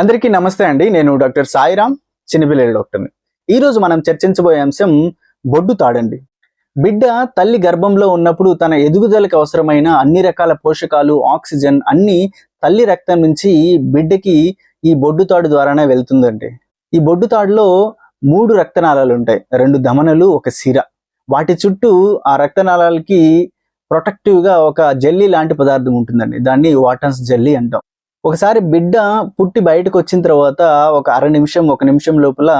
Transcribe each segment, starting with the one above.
అందరికీ నమస్తే అండి. నేను డాక్టర్ సాయిరామ్ చిన్నపిల్లల డాక్టర్ని. ఈరోజు మనం చర్చించబోయే అంశం బొడ్డు తాడండి. బిడ్డ తల్లి గర్భంలో ఉన్నప్పుడు తన ఎదుగుదలకు అవసరమైన అన్ని రకాల పోషకాలు ఆక్సిజన్ అన్ని తల్లి రక్తం నుంచి బిడ్డకి ఈ బొడ్డు తాడు ద్వారానే వెళ్తుందండి. ఈ బొడ్డు తాడులో మూడు రక్తనాళాలు ఉంటాయి. రెండు ధమనులు ఒక సిర. వాటి చుట్టూ ఆ రక్తనాళాలకి ప్రొటెక్టివ్గా ఒక జెల్లీ లాంటి పదార్థం ఉంటుందండి. దాన్ని వాటన్స్ జెల్లీ అంటాం. ఒకసారి బిడ్డ పుట్టి బయటకు వచ్చిన తర్వాత ఒక అర నిమిషం ఒక నిమిషం లోపల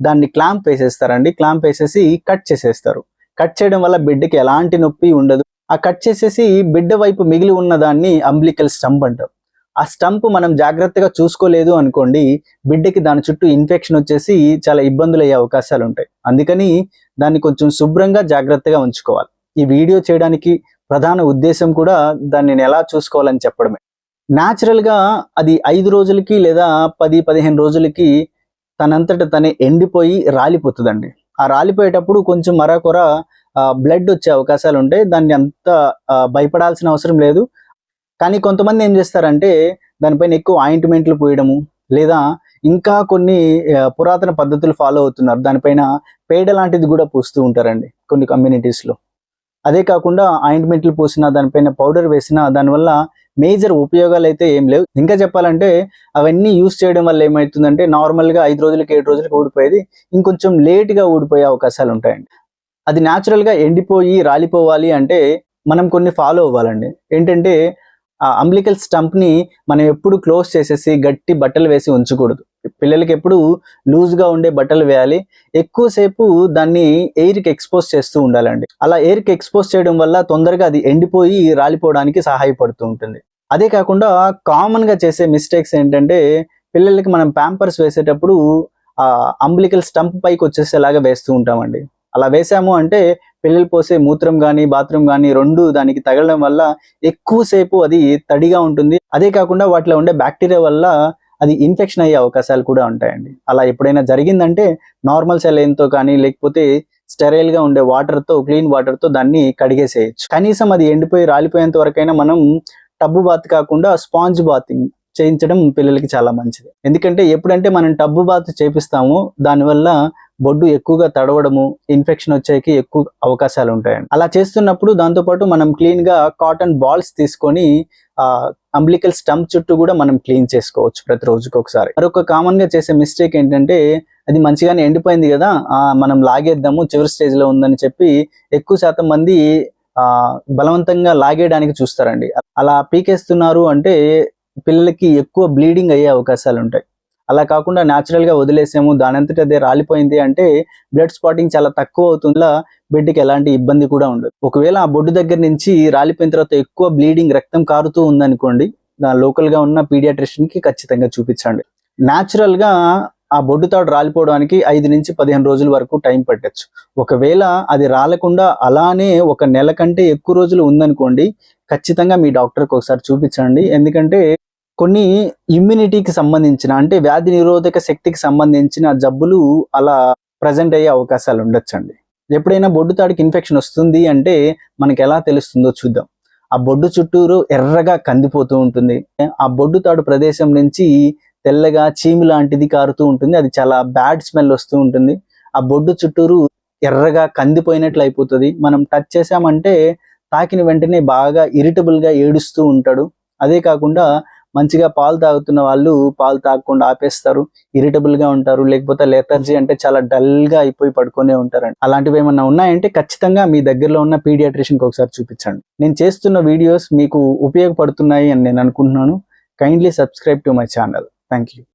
దాన్ని క్లాంప్ వేసేస్తారండి. క్లాంప్ వేసేసి కట్ చేసేస్తారు. కట్ చేయడం వల్ల బిడ్డకి ఎలాంటి నొప్పి ఉండదు. ఆ కట్ చేసేసి బిడ్డ వైపు మిగిలి ఉన్న దాన్ని అంబ్లికల్ స్టంప్ అంటారు. ఆ స్టంప్ మనం జాగ్రత్తగా చూసుకోలేదు అనుకోండి బిడ్డకి దాని చుట్టూ ఇన్ఫెక్షన్ వచ్చేసి చాలా ఇబ్బందులు అయ్యే అవకాశాలు ఉంటాయి. అందుకని దాన్ని కొంచెం శుభ్రంగా జాగ్రత్తగా ఉంచుకోవాలి. ఈ వీడియో చేయడానికి ప్రధాన ఉద్దేశం కూడా దాన్ని నేను ఎలా చూసుకోవాలని చెప్పడమే. గా అది ఐదు రోజులకి లేదా పది పదిహేను రోజులకి తనంతట తనే ఎండిపోయి రాలిపోతుందండి. ఆ రాలిపోయేటప్పుడు కొంచెం మరొకర బ్లడ్ వచ్చే అవకాశాలు ఉంటాయి దాన్ని అంత భయపడాల్సిన అవసరం లేదు. కానీ కొంతమంది ఏం చేస్తారంటే దానిపైన ఎక్కువ ఆయింట్మెంట్లు పోయడము లేదా ఇంకా కొన్ని పురాతన పద్ధతులు ఫాలో అవుతున్నారు. దానిపైన పేడ లాంటిది కూడా పూస్తూ ఉంటారండి కొన్ని కమ్యూనిటీస్లో అదే కాకుండా ఆయింట్మెంట్లు పూసినా దానిపైన పౌడర్ వేసినా దానివల్ల మేజర్ ఉపయోగాలు అయితే ఏం లేవు. ఇంకా చెప్పాలంటే అవన్నీ యూస్ చేయడం వల్ల ఏమవుతుందంటే నార్మల్గా ఐదు రోజులకి ఏడు రోజులకి ఊడిపోయేది ఇంకొంచెం లేట్గా ఊడిపోయే అవకాశాలు ఉంటాయండి. అది న్యాచురల్గా ఎండిపోయి రాలిపోవాలి అంటే మనం కొన్ని ఫాలో అవ్వాలండి. ఏంటంటే ఆ అంబ్లికల్ స్టంప్ని మనం ఎప్పుడు క్లోజ్ చేసేసి గట్టి బట్టలు వేసి ఉంచకూడదు. పిల్లలకి ఎప్పుడు లూజ్గా ఉండే బట్టలు వేయాలి. ఎక్కువసేపు దాన్ని ఎయిర్కి ఎక్స్పోజ్ చేస్తూ ఉండాలండి. అలా ఎయిర్కి ఎక్స్పోజ్ చేయడం వల్ల తొందరగా అది ఎండిపోయి రాలిపోవడానికి సహాయపడుతూ ఉంటుంది. అదే కాకుండా కామన్గా చేసే మిస్టేక్స్ ఏంటంటే పిల్లలకి మనం ప్యాంపర్స్ వేసేటప్పుడు ఆ అంబ్లికల్ స్టంప్ పైకి వచ్చేసేలాగా వేస్తూ ఉంటామండి. అలా వేసాము అంటే పిల్లలు పోసే మూత్రం కానీ బాత్రూమ్ కానీ రెండు దానికి తగలడం వల్ల ఎక్కువసేపు అది తడిగా ఉంటుంది. అదే కాకుండా వాటిలో ఉండే బ్యాక్టీరియా వల్ల అది ఇన్ఫెక్షన్ అయ్యే అవకాశాలు కూడా ఉంటాయండి. అలా ఎప్పుడైనా జరిగిందంటే నార్మల్ సెలైన్తో కానీ లేకపోతే స్టెరైల్గా ఉండే వాటర్తో క్లీన్ వాటర్తో దాన్ని కడిగేసేయచ్చు. కనీసం అది ఎండిపోయి రాలిపోయేంత వరకైనా మనం టబ్బు బాత్ కాకుండా స్పాంజ్ బాతింగ్ చేయించడం పిల్లలకి చాలా మంచిది. ఎందుకంటే ఎప్పుడంటే మనం టబ్బు బాత్ చేపిస్తామో దానివల్ల బొడ్డు ఎక్కువగా తడవడము ఇన్ఫెక్షన్ వచ్చేకి ఎక్కువ అవకాశాలు ఉంటాయండి అలా చేస్తున్నప్పుడు దాంతోపాటు మనం క్లీన్గా కాటన్ బాల్స్ తీసుకొని ఆ అంబ్లికల్ స్టంప్ చుట్టూ కూడా మనం క్లీన్ చేసుకోవచ్చు ప్రతి రోజుకి ఒకసారి మరొక కామన్గా చేసే మిస్టేక్ ఏంటంటే అది మంచిగానే ఎండిపోయింది కదా ఆ మనం లాగేద్దాము చివరి స్టేజ్లో ఉందని చెప్పి ఎక్కువ శాతం మంది ఆ బలవంతంగా లాగేయడానికి చూస్తారండి. అలా పీకేస్తున్నారు అంటే పిల్లలకి ఎక్కువ బ్లీడింగ్ అయ్యే అవకాశాలు ఉంటాయి అలా కాకుండా న్యాచురల్గా వదిలేసాము దానంతటి అదే రాలిపోయింది అంటే బ్లడ్ స్పాటింగ్ చాలా తక్కువ అవుతుందా? బిడ్డకి ఎలాంటి ఇబ్బంది కూడా ఉండదు. ఒకవేళ ఆ బొడ్డు దగ్గర నుంచి రాలిపోయిన తర్వాత ఎక్కువ బ్లీడింగ్ రక్తం కారుతూ ఉందనుకోండి దాని లోకల్గా ఉన్న పీడియాట్రిషియన్కి ఖచ్చితంగా చూపించండి. న్యాచురల్గా ఆ బొడ్డు తాడు రాలిపోవడానికి ఐదు నుంచి పదిహేను రోజుల వరకు టైం పట్టచ్చు. ఒకవేళ అది రాలకుండా అలానే ఒక నెల కంటే ఎక్కువ రోజులు ఉందనుకోండి ఖచ్చితంగా మీ డాక్టర్కి ఒకసారి చూపించండి. ఎందుకంటే కొన్ని ఇమ్యూనిటీకి సంబంధించిన అంటే వ్యాధి నిరోధక శక్తికి సంబంధించిన జబ్బులు అలా ప్రజెంట్ అయ్యే అవకాశాలు ఉండొచ్చండి. ఎప్పుడైనా బొడ్డు తాడికి ఇన్ఫెక్షన్ వస్తుంది అంటే మనకి ఎలా తెలుస్తుందో చూద్దాం. ఆ బొడ్డు చుట్టూరు ఎర్రగా కందిపోతూ ఉంటుంది. ఆ బొడ్డు తాడు ప్రదేశం నుంచి తెల్లగా చీము లాంటిది కారుతూ ఉంటుంది. అది చాలా బ్యాడ్ స్మెల్ వస్తూ ఉంటుంది. ఆ బొడ్డు చుట్టూరు ఎర్రగా కందిపోయినట్లు అయిపోతుంది. మనం టచ్ చేసామంటే తాకిన వెంటనే బాగా ఇరిటబుల్గా ఏడుస్తూ ఉంటాడు. అదే కాకుండా మంచిగా పాలు తాగుతున్న వాళ్ళు పాలు తాగకుండా ఆపేస్తారు ఇరిటబుల్గా ఉంటారు లేకపోతే లెథర్జీ అంటే చాలా డల్గా అయిపోయి పడుకునే ఉంటారండి. అలాంటివి ఏమన్నా ఉన్నాయంటే ఖచ్చితంగా మీ దగ్గరలో ఉన్న పీడియాట్రిషియన్కి ఒకసారి చూపించండి. నేను చేస్తున్న వీడియోస్ మీకు ఉపయోగపడుతున్నాయి అని నేను అనుకుంటున్నాను. Kindly subscribe to my channel thank you